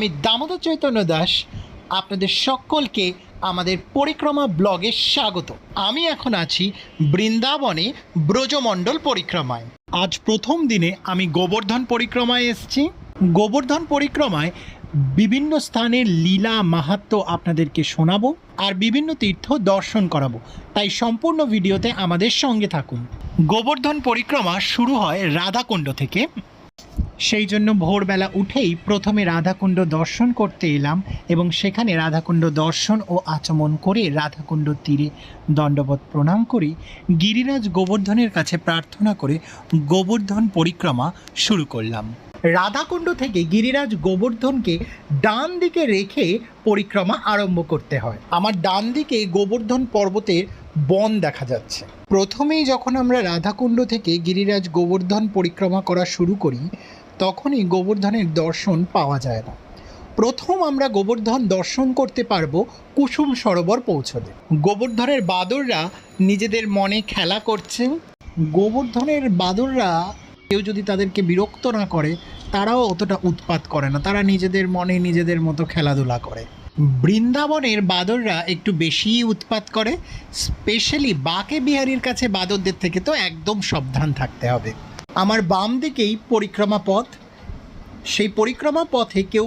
আমি দামোদর চৈতন্য দাস, আপনাদের সকলকে আমাদের পরিক্রমা ব্লগে স্বাগত। আমি এখন আছি বৃন্দাবনে ব্রজমণ্ডল পরিক্রমায়। আজ প্রথম দিনে আমি গোবর্ধন পরিক্রমায় এসেছি। গোবর্ধন পরিক্রমায় বিভিন্ন স্থানের লীলা মাহাত্ম্য আপনাদেরকে শোনাবো আর বিভিন্ন তীর্থ দর্শন করাবো। তাই সম্পূর্ণ ভিডিওতে আমাদের সঙ্গে থাকুন। গোবর্ধন পরিক্রমা শুরু হয় রাধাকুণ্ড থেকে। সেই জন্য ভোরবেলা উঠেই প্রথমে রাধাকুণ্ড দর্শন করতে এলাম এবং সেখানে রাধাকুণ্ড দর্শন ও আচমন করে রাধাকুণ্ড তীরে দণ্ডবত প্রণাম করি। গিরিরাজ গোবর্ধনের কাছে প্রার্থনা করে গোবর্ধন পরিক্রমা শুরু করলাম। রাধাকুণ্ড থেকে গিরিরাজ গোবর্ধনকে ডান দিকে রেখে পরিক্রমা আরম্ভ করতে হয়। আমার ডান দিকে গোবর্ধন পর্বতের বন দেখা যাচ্ছে। প্রথমেই যখন আমরা রাধাকুণ্ড থেকে গিরিরাজ গোবর্ধন পরিক্রমা করা শুরু করি তখনই গোবর্ধনের দর্শন পাওয়া যায় না। প্রথম আমরা গোবর্ধন দর্শন করতে পারব কুসুম সরোবর পৌঁছলে গোবর্ধনের বাদররা নিজেদের মনে খেলা করছে। গোবর্ধনের বাদররা কেউ যদি তাদেরকে বিরক্ত না করে, তারাও অতটা উৎপাত করে না। তারা নিজেদের মনে নিজেদের মতো খেলাধুলা করে। বৃন্দাবনের বাদররা একটু বেশিই উৎপাত করে। স্পেশালি বাকে বিহারীর কাছে বাদরদের থেকে তো একদম সাবধান থাকতে হবে। আমার বাম দিকেই পরিক্রমা পথ। সেই পরিক্রমা পথে কেউ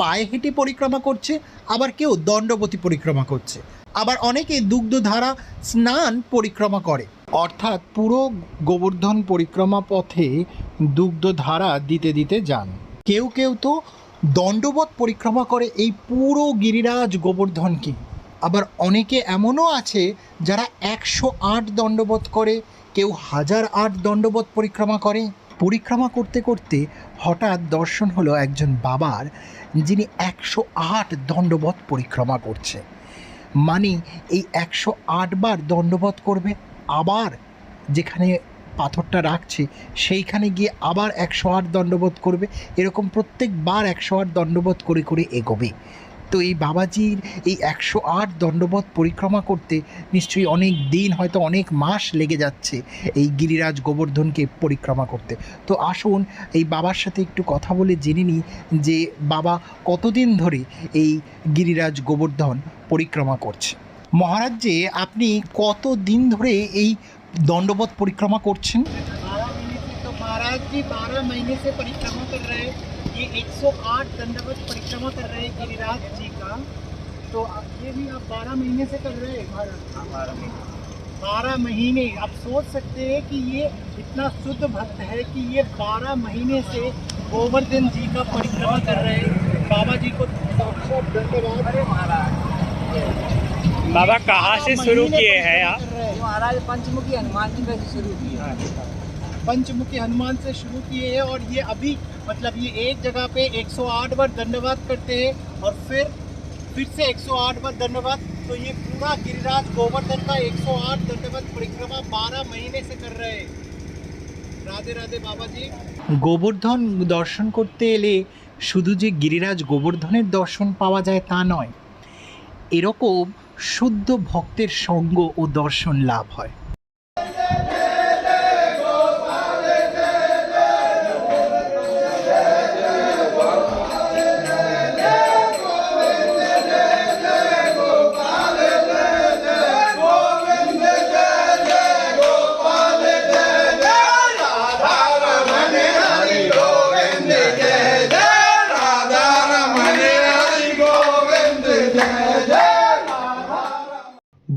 পায়ে হেঁটে পরিক্রমা করছে, আবার কেউ দণ্ডবতী পরিক্রমা করছে। আবার অনেকে দুগ্ধধারা স্নান পরিক্রমা করে। অর্থাৎ পুরো গোবর্ধন পরিক্রমা পথে দুগ্ধধারা দিতে দিতে যান। কেউ কেউ তো দণ্ডবত পরিক্রমা করে এই পুরো গিরিরাজ গোবর্ধনকে। আবার অনেকে এমনও আছে যারা একশো আট দণ্ডবত করে কেউ হাজার আট দণ্ডবোধ পরিক্রমা করে। পরিক্রমা করতে করতে হঠাৎ দর্শন হলো একজন বাবার, যিনি একশো আট দণ্ডবত পরিক্রমা করছে। মানে এই একশো আট বার দণ্ডবত করবে, আবার যেখানে পাথরটা রাখছে, সেইখানে গিয়ে আবার একশো আট দণ্ডবোধ করবে। এরকম প্রত্যেকবার একশো আট দণ্ডবোধ করে করে এগোবে। তো এই বাবাজির এই একশো আট দণ্ডবধ পরিক্রমা করতে নিশ্চয়ই অনেক দিন, হয়তো অনেক মাস লেগে যাচ্ছে এই গিরিরাজ গোবর্ধনকে পরিক্রমা করতে। তো আসুন, এই বাবার সাথে একটু কথা বলে জেনে নিই যে বাবা কতদিন ধরে এই গিরিরাজ গোবর্ধন পরিক্রমা করছে। মহারাজ্যে আপনি কত দিন ধরে এই দণ্ডবধ পরিক্রমা করছেন? तो महाराज जी बारह महीने से परिक्रमा कर रहे हैं। ये 108 दंडवत परिक्रमा कर रहे हैं गिरिराज जी का। तो अब ये भी आप बारह महीने से कर रहे हैं? महाराज बारह महीने। आप सोच सकते हैं कि ये इतना शुद्ध भक्त है कि ये बारह महीने से गोवर्धन जी का परिक्रमा कर रहे हैं। बाबा जी को धन्यवाद बाबा कहाँ से शुरू किए हैं आप महाराज पंचमुखी हनुमान जी में से शुरू किया पंचमुखी हनुमान से शुरू किए हैं और ये अभी मतलब ये एक जगह पे 108 बार धन्यवाद करते हैं और फिर फिर से 108 बार धन्यवाद तो ये पूरा गिरिराज गोवर्धन का 108 धन्यवाद परिक्रमा 12 महीने से कर रहे हैं राधे राधे बाबा जी গোবর্ধন দর্শন করতে এলে শুধু যে গিরিরাজ গোবর্ধনের দর্শন পাওয়া যায় তা নয় এরকম শুদ্ধ ভক্তের সঙ্গ ও দর্শন লাভ হয়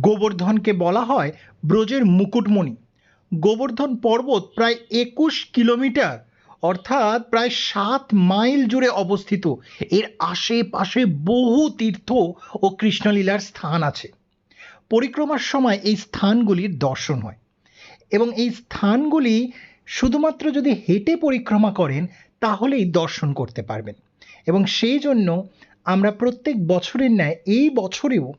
গোবর্ধনকে বলা হয় ব্রজের মুকুটমণি। গোবর্ধন পর্বত প্রায় একুশ কিলোমিটার, অর্থাৎ প্রায় সাত মাইল জুড়ে অবস্থিত। এর আশেপাশে বহু তীর্থ ও কৃষ্ণলীলার স্থান আছে। পরিক্রমার সময় এই স্থানগুলির দর্শন হয় এবং এই স্থানগুলি শুধুমাত্র যদি হেঁটে পরিক্রমা করেন, তাহলেই দর্শন করতে পারবেন। এবং সেই জন্য আমরা প্রত্যেক বছরের ন্যায় এই বছরেও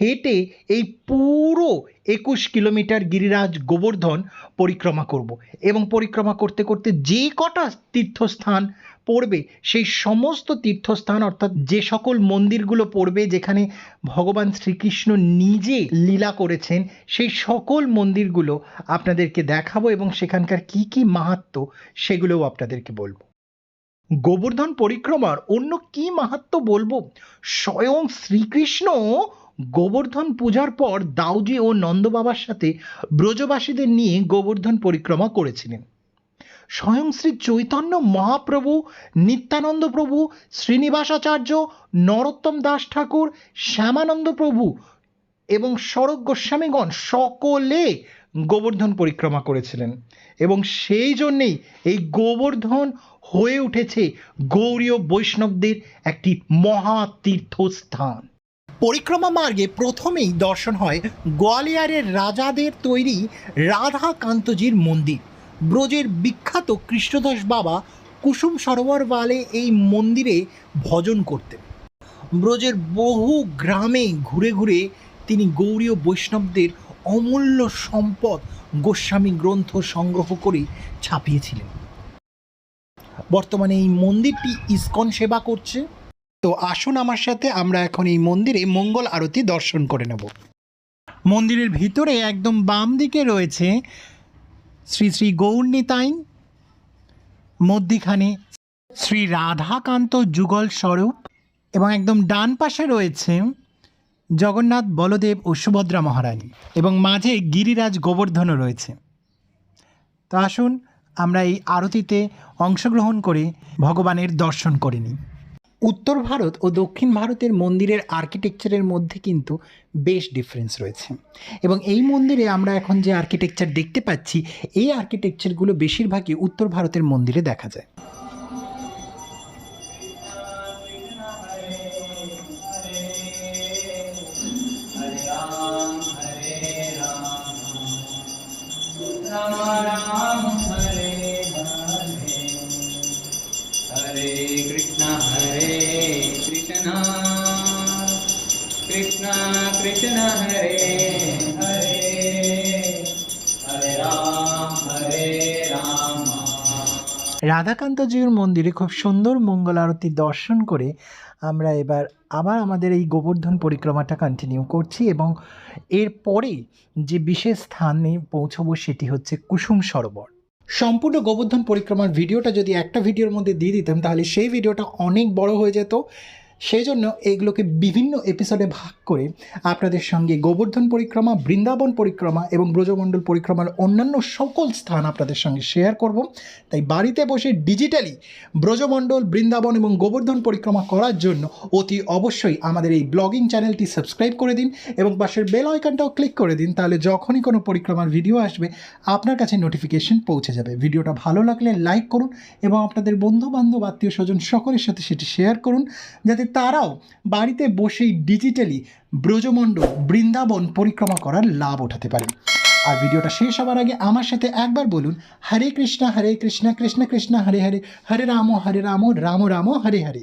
হেঁটে এই পুরো একুশ কিলোমিটার গিরিরাজ গোবর্ধন পরিক্রমা করব এবং পরিক্রমা করতে করতে যে কটা তীর্থস্থান পড়বে, সেই সমস্ত তীর্থস্থান অর্থাৎ যে সকল মন্দিরগুলো পড়বে যেখানে ভগবান শ্রীকৃষ্ণ নিজে লীলা করেছেন, সেই সকল মন্দিরগুলো আপনাদেরকে দেখাবো এবং সেখানকার কি কি মাহাত্ম্য সেগুলোও আপনাদেরকে বলব। গোবর্ধন পরিক্রমার অন্য কি মাহাত্ম বলব? স্বয়ং শ্রীকৃষ্ণ গোবর্ধন পূজার পর দাউজি ও নন্দবাবার সাথে ব্রজবাসীদের নিয়ে গোবর্ধন পরিক্রমা করেছিলেন। স্বয়ং শ্রী চৈতন্য মহাপ্রভু, নিত্যানন্দ প্রভু, শ্রীনিবাসাচার্য, নরোত্তম দাস ঠাকুর, শ্যামানন্দ প্রভু এবং স্বরূপ গোস্বামীগণ সকলে গোবর্ধন পরিক্রমা করেছিলেন এবং সেই জন্যেই এই গোবর্ধন হয়ে উঠেছে গৌরীয় বৈষ্ণবদের একটি মহা তীর্থস্থান। পরিক্রমা মার্গে প্রথমেই দর্শন হয় গোয়ালিয়রের রাজাদের তৈরি রাধাকান্তজির মন্দির। ব্রজের বিখ্যাত কৃষ্ণদাস বাবা কুসুম সরোবর বালে এই মন্দিরে ভজন করতেন। ব্রজের বহু গ্রামে ঘুরে ঘুরে তিনি গৌরীয় বৈষ্ণবদের অমূল্য সম্পদ গোস্বামী গ্রন্থ সংগ্রহ করে ছাপিয়েছিলেন। বর্তমানে এই মন্দিরটি ইস্কন সেবা করছে। তো আসুন আমার সাথে, আমরা এখন এই মন্দিরে মঙ্গল আরতি দর্শন করে নেব। মন্দিরের ভিতরে একদম বাম দিকে রয়েছে শ্রী শ্রী গৌরনীতাইন মধ্যিখানে শ্রী রাধাকান্ত যুগল স্বরূপ, এবং একদম ডান পাশে রয়েছে জগন্নাথ বলদেব ও সুভদ্রা মহারানী এবং মাঝে গিরিরাজ গোবর্ধনও রয়েছে। তো আসুন, আমরা এই আরতিতে অংশগ্রহণ করে ভগবানের দর্শন করে নিই। উত্তর ভারত ও দক্ষিণ ভারতের মন্দিরের আর্কিটেকচারের মধ্যে কিন্তু বেশ ডিফারেন্স রয়েছে। এবং এই মন্দিরে আমরা এখন যে আর্কিটেকচার দেখতে পাচ্ছি, এই আর্কিটেকচারগুলো বেশিরভাগই উত্তর ভারতের মন্দিরে দেখা যায়। রাধাকান্তজির মন্দিরে খুব সুন্দর মঙ্গল আরতি দর্শন করে আমরা এবার আবার আমাদের এই গোবর্ধন পরিক্রমাটা কন্টিনিউ করছি এবং এরপরে যে বিশেষ স্থানে পৌঁছবো সেটি হচ্ছে কুসুম সরোবর। সম্পূর্ণ গোবর্ধন পরিক্রমার ভিডিওটা যদি একটা ভিডিওর মধ্যে দিয়ে দিতাম, তাহলে সেই ভিডিওটা অনেক বড় হয়ে যেত। সেই জন্য এগুলোকে বিভিন্ন এপিসোডে ভাগ করে আপনাদের সঙ্গে গোবর্ধন পরিক্রমা, বৃন্দাবন পরিক্রমা এবং ব্রজমণ্ডল পরিক্রমার অন্যান্য সকল স্থান আপনাদের সঙ্গে শেয়ার করব। তাই বাড়িতে বসে ডিজিটালি ব্রজমণ্ডল, বৃন্দাবন এবং গোবর্ধন পরিক্রমা করার জন্য অতি অবশ্যই আমাদের এই ব্লগিং চ্যানেলটি সাবস্ক্রাইব করে দিন এবং পাশের বেল আইকনটাও ক্লিক করে দিন, তাহলে যখনই কোনো পরিক্রমার ভিডিও আসবে, আপনার কাছে নোটিফিকেশন পৌঁছে যাবে। ভিডিওটা ভালো লাগলে লাইক করুন এবং আপনাদের বন্ধু বান্ধব আত্মীয় স্বজন সকলের সাথে সেটি শেয়ার করুন, যাতে তারাও বাড়িতে বসেই ডিজিটালি ব্রজমণ্ডল, বৃন্দাবন পরিক্রমা করার লাভ ওঠাতে পারে। আর ভিডিওটা শেষ হওয়ার আগে আমার সাথে একবার বলুন, হরে কৃষ্ণ হরে কৃষ্ণ কৃষ্ণ কৃষ্ণ, হরে হরে হরে রাম হরে রাম রাম রাম, হরে হরে।